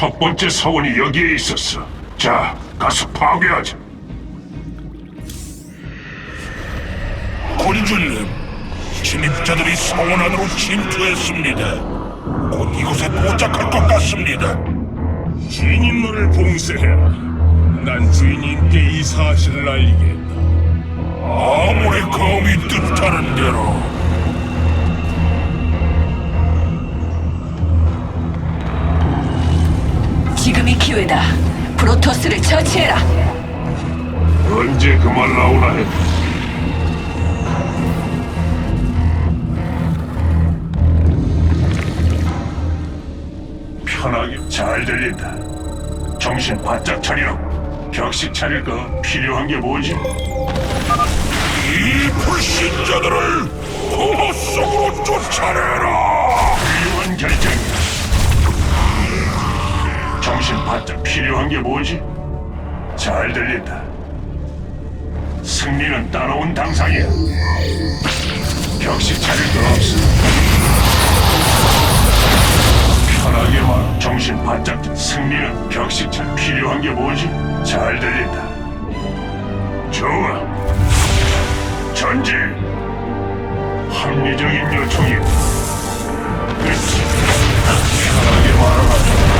첫 번째 사원이 여기에 있었어. 자, 가서 파괴하자. 군주님, 침입자들이 사원 안으로 침투했습니다. 곧 이곳에 도착할 것 같습니다. 주인님을 봉쇄해라. 난 주인님께 이 사실을 알리겠다. 아무리 검이 뜻하는 대로 기회다. 프로토스를 처치해라. 언제 그 말 나오나 해. 편하게 잘 들린다. 정신 바짝 차리라고. 격식 차릴 거 필요한 게 뭐지? 이 불신자들을 공허 속으로 쫓아내라. 훌륭한 결정이야. 정신 바짝 필요한 게 뭐지? 잘 들린다. 승리는 따라온 당상이야. 격식 차릴 거 없어. 편하게 말. 정신 바짝. 승리는 격식 차 필요한 게 뭐지? 잘 들린다. 좋아. 전진. 합리적인 요청이. 그렇지. 편하게 말하라.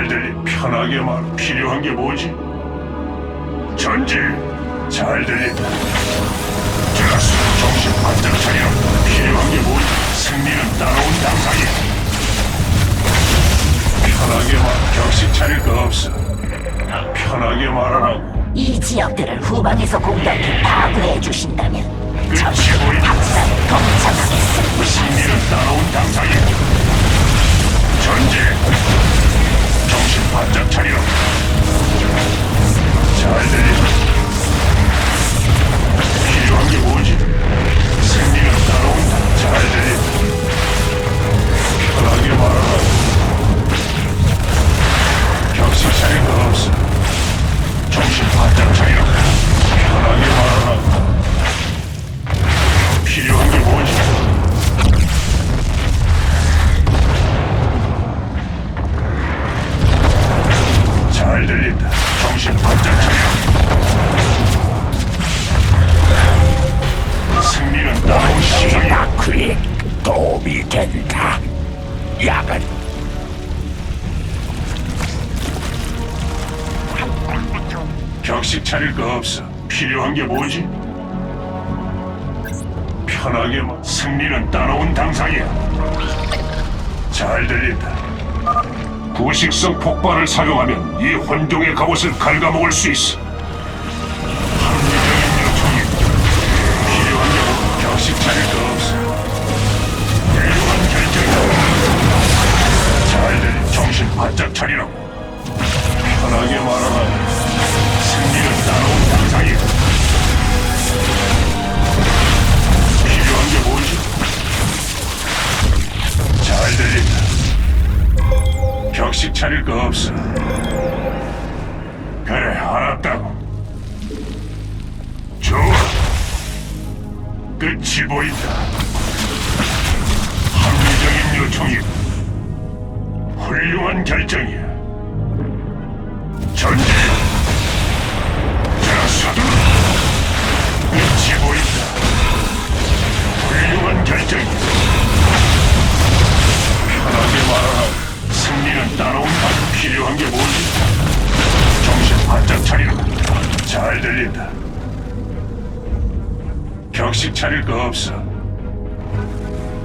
잘 들리 편하게 말 필요한 게 뭐지? 전지 잘 들린다. 자수 정신 바짝 차려 필요한 게 뭐지? 승리는 따라온 당상이야. 편하게 말 격식 차릴 거 없어. 편하게 말하라고. 이 지역들을 후방에서 공격해 파괴해 주신다면 끝이 보인다. 박살을 동참하겠습니다. 승리는 따라온 당상이야. 전지 바짝 차리라. 잘 들린다. 필요한 게? 승리는 따라온다. 잘 들린다. 편하게 말하라. 부식성 폭발을 사용하면 이 혼종의 갑옷을 갉아먹을 수 있어. 격식 차릴 거 없어. 그래, 알았다고. 좋아. 끝이 보인다. 합리적인 요청이 훌륭한 결정이야. 전진! 자, 서둘러! 끝이 보인다. 훌륭한 결정. 편하게 말하라. 승리는 따라온다. 필요한 게 뭐지? 정신 바짝 차리라. 잘 들린다. 격식 차릴 거 없어.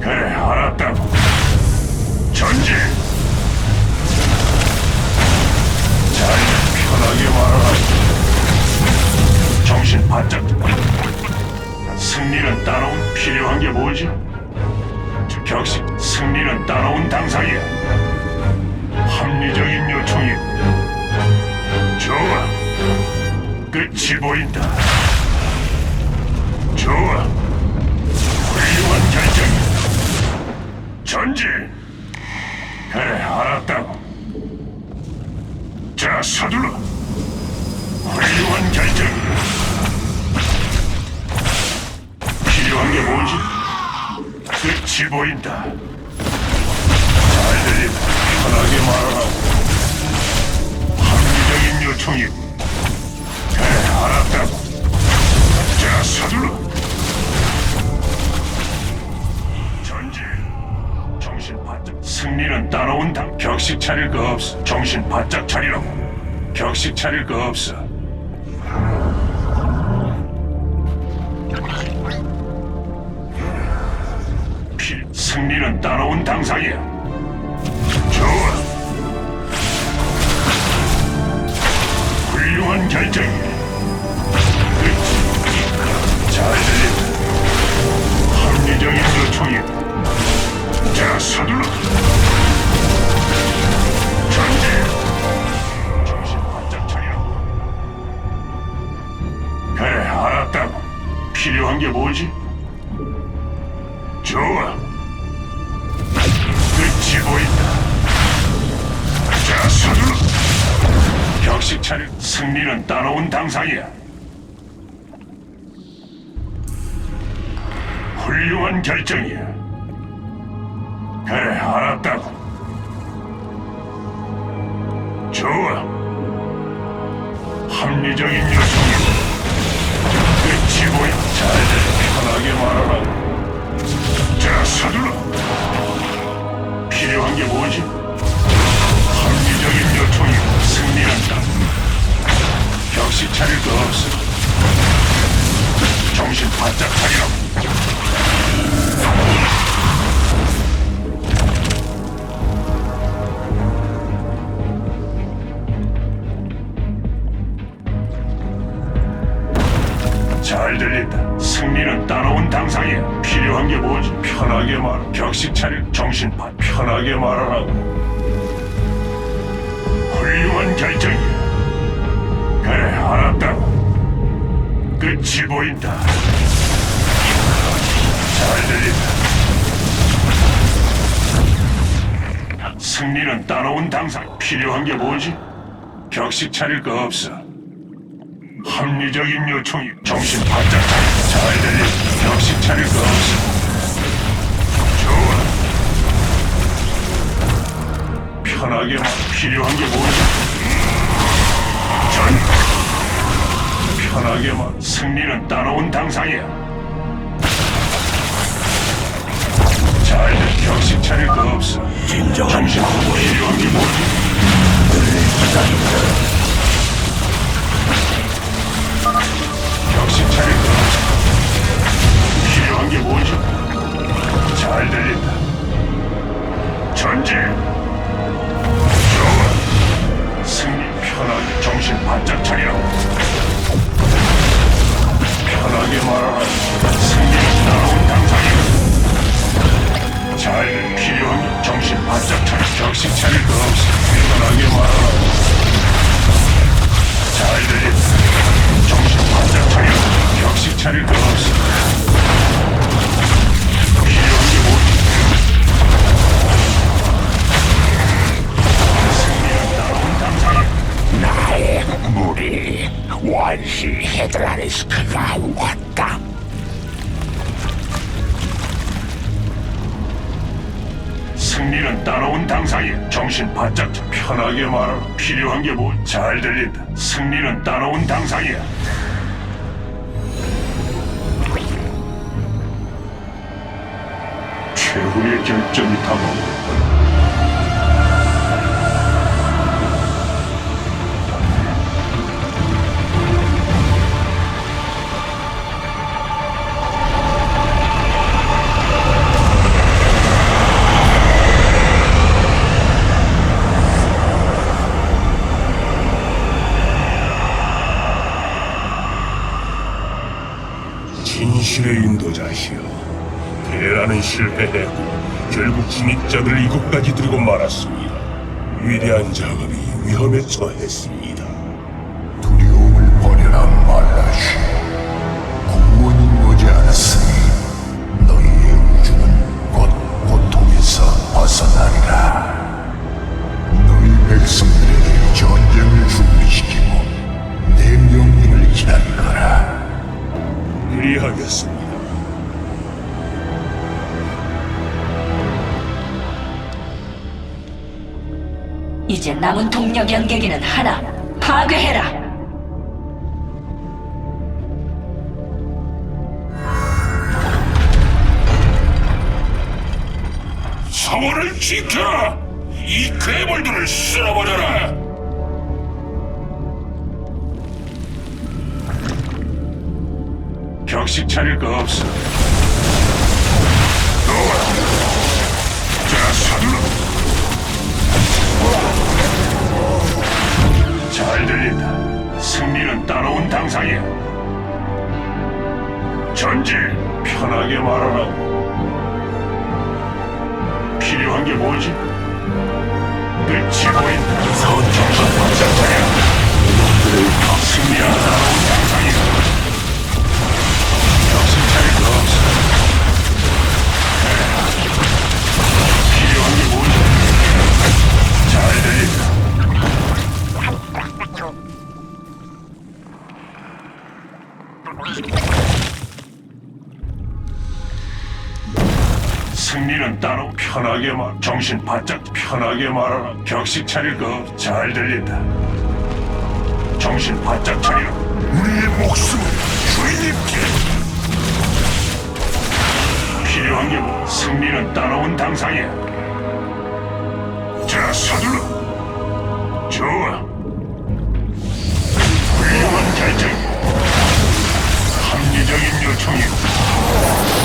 그래, 알았다고. 전진! 잘 편하게 말하라. 정신 바짝. 승리는 따라온 필요한 게 뭐지? 저 격식 승리는 따라온 당상이야. 끝이 보인다. 격식 차릴 거 없어. 정신 바짝 차리라고. 격식 차릴 거 없어. 필 승리는 따라온 당상이야. 좋아. 훌륭한 결정이야. 잘 들린다. 합리적인 요청이야. 자, 서둘러. 알았다고. 필요한 게 뭐지? 좋아. 끝이 보인다. 자, 서둘러. 격식 차려. 승리는 따라온 당상이야. 훌륭한 결정이야. 그래, 알았다고. 좋아. 합리적인 요청 보인다. 잘들 편하게 말하라고. 자, 서둘러. 필요한 게 뭐지? 합리적인 요청이 승리한다. 격식 차릴 거 없어. 정신 바짝 차리라 잘 들린다. 승리는 따라온 당상이야. 필요한 게 뭐지? 편하게 말. 격식 차릴 정신 바 편하게 말하라고. 훌륭한 결정이야. 그래, 알았다고. 끝이 보인다. 잘 들린다. 승리는 따라온 당상. 필요한 게 뭐지? 격식 차릴 거 없어. 합리적인 요청이 정신 바짝 차려 잘 들리. 격식 차릴 거 없어. 좋아. 편하게 말 필요한 게 뭐지? 전 편하게 말 승리는 따라온 당상이야. 잘 들리 격식 차릴 거 없어. 진정한 정신 필요한 게뭐 지 격식 차릴. 필요한 게 뭐죠? 잘 들린다. 전진. 좋아. 승리 편하게 정신 바짝 차리라고. 편하게 말하라. 승리 따라온 당상이야. 필요한 게 정신 바짝. 격 필요한 게 뭐? 잘 들린다. 승리는 따라온 당상이야. 최후의 결정이 다가온다. 작업이 위험에 처했습니다 이제 남은 동력 연계기는 하나. 파괴해라. 성원을 지켜라! 이 괴물들을 쓸어버려라! 격식 차릴 거 없어. 정신 바짝 편하게 말하라 격식 차릴 거 잘 들린다 정신 바짝 차리라 우리의 목숨은 주인님께 필요한 게 뭐? 승리는 따라온 당상이야. 자, 서둘러. 좋아. 훌륭한 결정. 합리적인 요청이.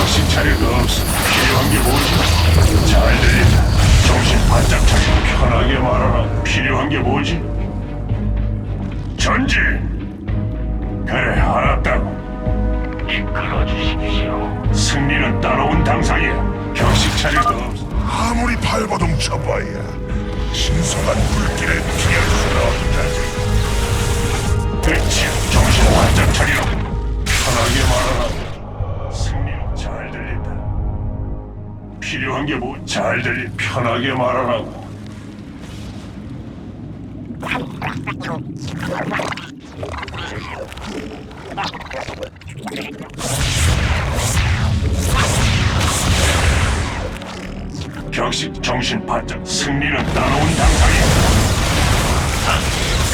정신 차릴 거 없어. 필요한 게 뭐지? 잘 들린다. 정신 바짝 차리고 편하게 말하라. 필요한 게 뭐지? 전진. 그래, 알았다고. 이끌어 주십시오. 승리는 따라온 당상이야. 격식 차릴 거 없어. 아무리 발버둥 쳐봐야 신성한 불길에 피할 수가 없다 그치, 정신 바짝 차리라. 편하게 말하라. 필요한 게 뭐? 잘 들리. 편하게 말하라고. 격식 정신 바짝 승리는 따라온 당상이야.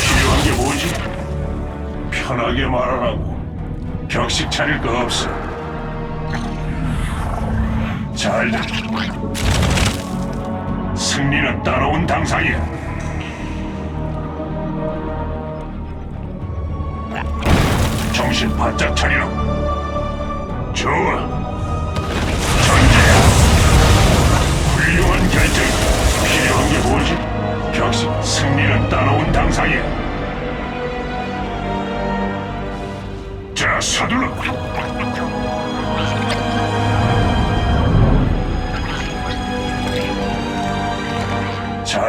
필요한 게 뭐지? 편하게 말하라고. 격식 차릴 거 없어. 잘 들. 승리는 따라온 당상이야. 정신 바짝 차리라. 좋아. 전제야. 훌륭한 결정. 필요한 게 뭐지? 격식 승리는 따라온 당상이야. 자, 서둘러.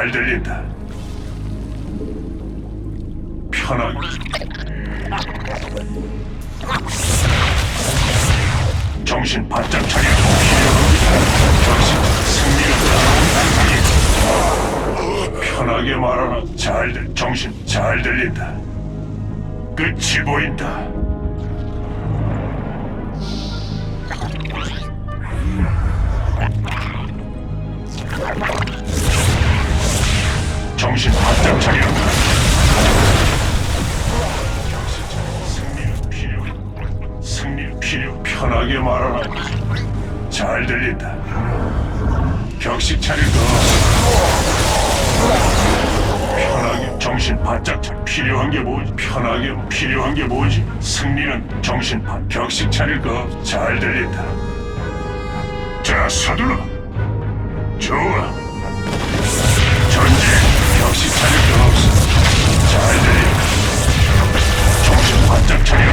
잘 들린다. 편하게. 정신 바짝 차려. 정신 당상이. 편하게 말하라. 잘 들. 정신 잘 들린다. 끝이 보인다. 정신 바짝 차려. 승리는 필요. 승리 필요. 편하게 말하라. 잘 들린다. 격식 차릴 거. 편하게 정신 바짝 차. 필요한 게 뭐지? 편하게 필요한 게 뭐지? 승리는 정신 바. 격식 차릴 거. 잘 들린다. 자 서둘러. 좋아. 역시 자격이 없어. 잘들이 정신 바짝 차려.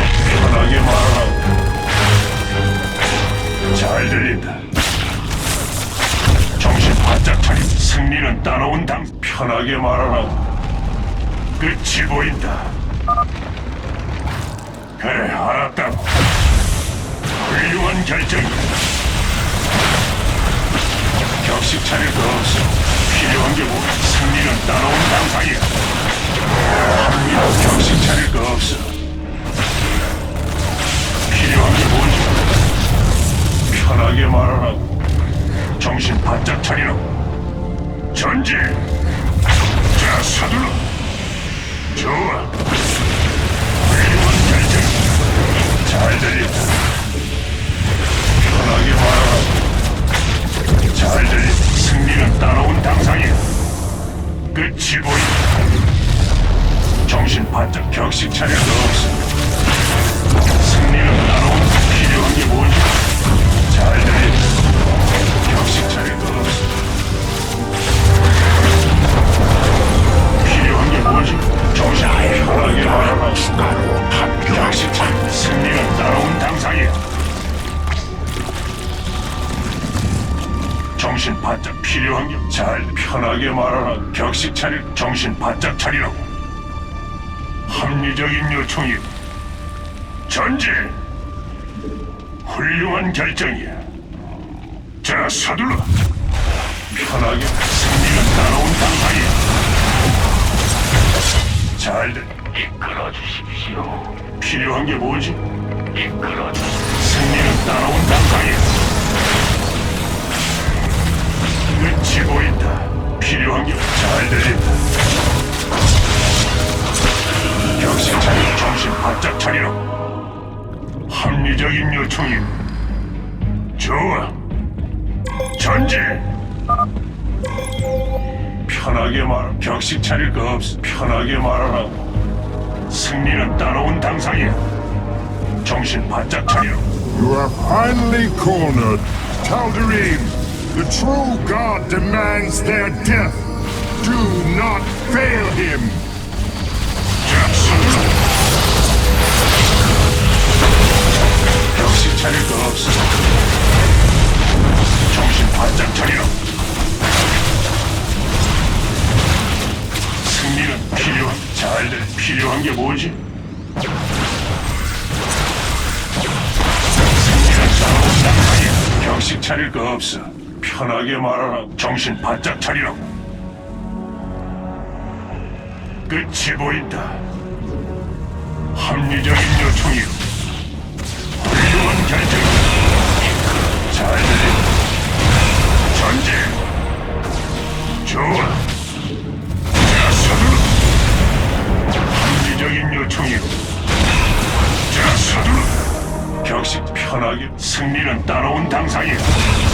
편하게 말하라고. 잘 들린다. 정신 바짝 차려. 승리는 따라온당. 편하게 말하라고. 끝이 보인다. 그래, 알았다. 훌륭한 결정. 격식 차릴 거 없어. 필요한 게 뭐? 승리는 따라온 당상이야. 합니다. 격식 차릴 거 없어. 필요한 게 뭐지? 편하게 말하라고. 정신 바짝 차리라고. 전진. 자, 서둘러. 좋아. 훌륭한 결정. 잘 들린다. 편하게 말하라고. 잘 들린 승리는 따라온 당상이야. 끝이 보인다. 정신 바짝 격식 거 없어. 승리는 따라온 필요한 게 뭐지? 잘 들린다. 격식 거 없어. 필요한 게 뭐지? 정신 편하게 말하라. 추가로 합격. 격식 차릴 승리는 따라온 당상이야. 정신 바짝 필요한 게 잘 편하게 말하라. 격식 차릴 정신 바짝 차리라고. 합리적인 요청이 전진. 훌륭한 결정이야. 자 서둘러. 편하게 승리는 따라온 당상이야. 잘들 이끌어 주십시오. 필요한 게 뭐지? 이끌어 주. 승리는 따라온 당상이야. 끝이 보인다. 필요한 게잘 들린다. 격식 차려 정신 바짝 차리라. 합리적인 요청이. 좋아. 전진. 편하게 말. 격식 차릴 거 없어. 편하게 말하라고. 승리는 따라온 당상이야. 정신 바짝 차리라. You are finally cornered. Tal'Darim, the true god demands their death. Do not fail him. 격식 차릴 거 없어. 정신 바짝 차리라. 승리는 필요한, 잘들. 편하게 말하라. 정신 바짝 차리라고. 끝이 보인다. 합리적인 요청이요. 훌륭한 결정. 잘. 전진. 좋아. 자, 서둘러. 합리적인 요청이요. 자, 서둘러. 격식 편하게 승리는 따라온 당상이야.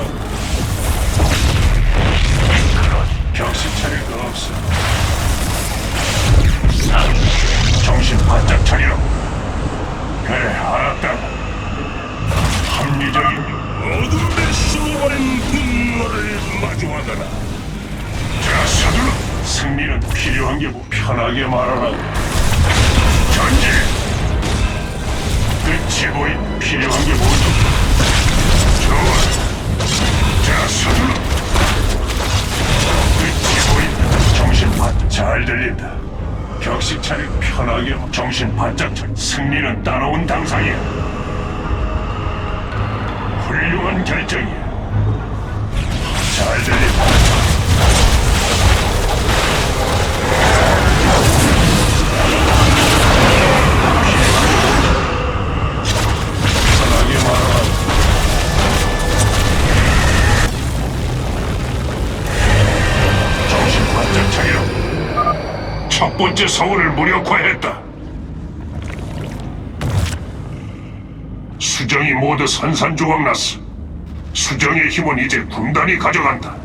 고. 격식 차릴 거 없어. 정신 바짝 차리라고. 그래, 알았다고. 합리적인 어둠에 숨어버린 분노를 마주하거나 자, 서둘러. 승리는 필요한 게 뭐? 편하게 말하라고. 전진. 끝이 보인 필요한 게 뭐지? 좋아. 자, 서둘러. 잘 들린다. 격식 차리 편하게 정신 바짝 차리. 승리는 따라온 당상이야. 훌륭한 결정이야. 잘 들린다. 첫 번째 서울을 무력화했다. 수정이 모두 산산조각 났어. 수정의 힘은 이제 군단이 가져간다.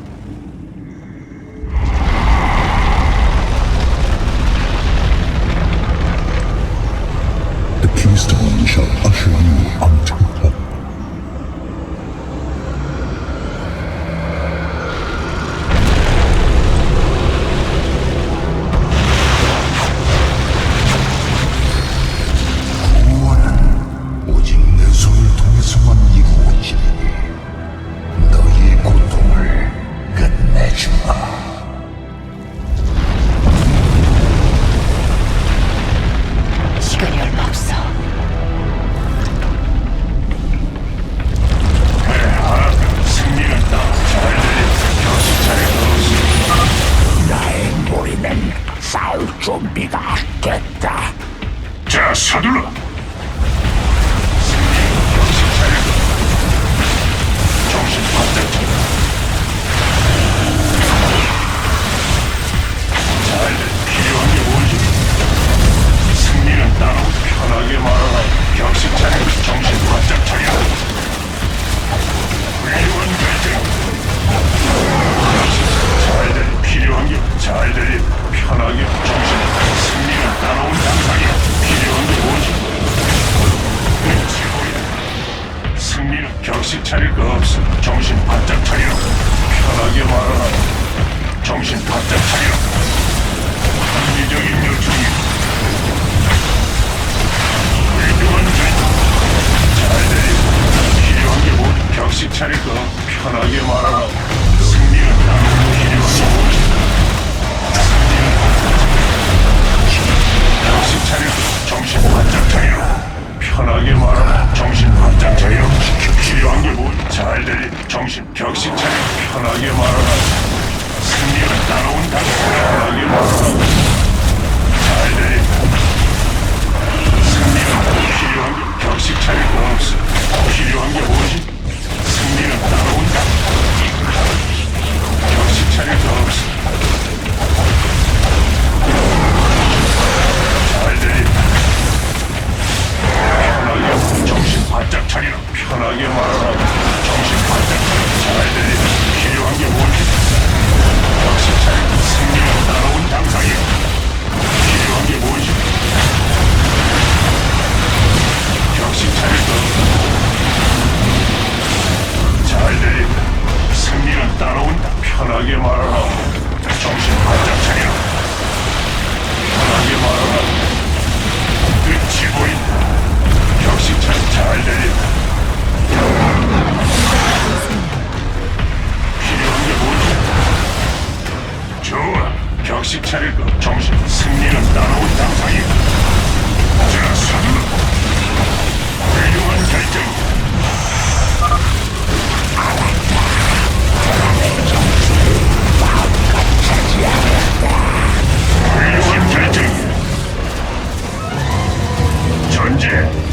서둘러. 정신 차릴 것. 정신 승리는 따라온 당상이. 자, 삼루. 훌륭한 결정. 훌륭한 결정. 전제.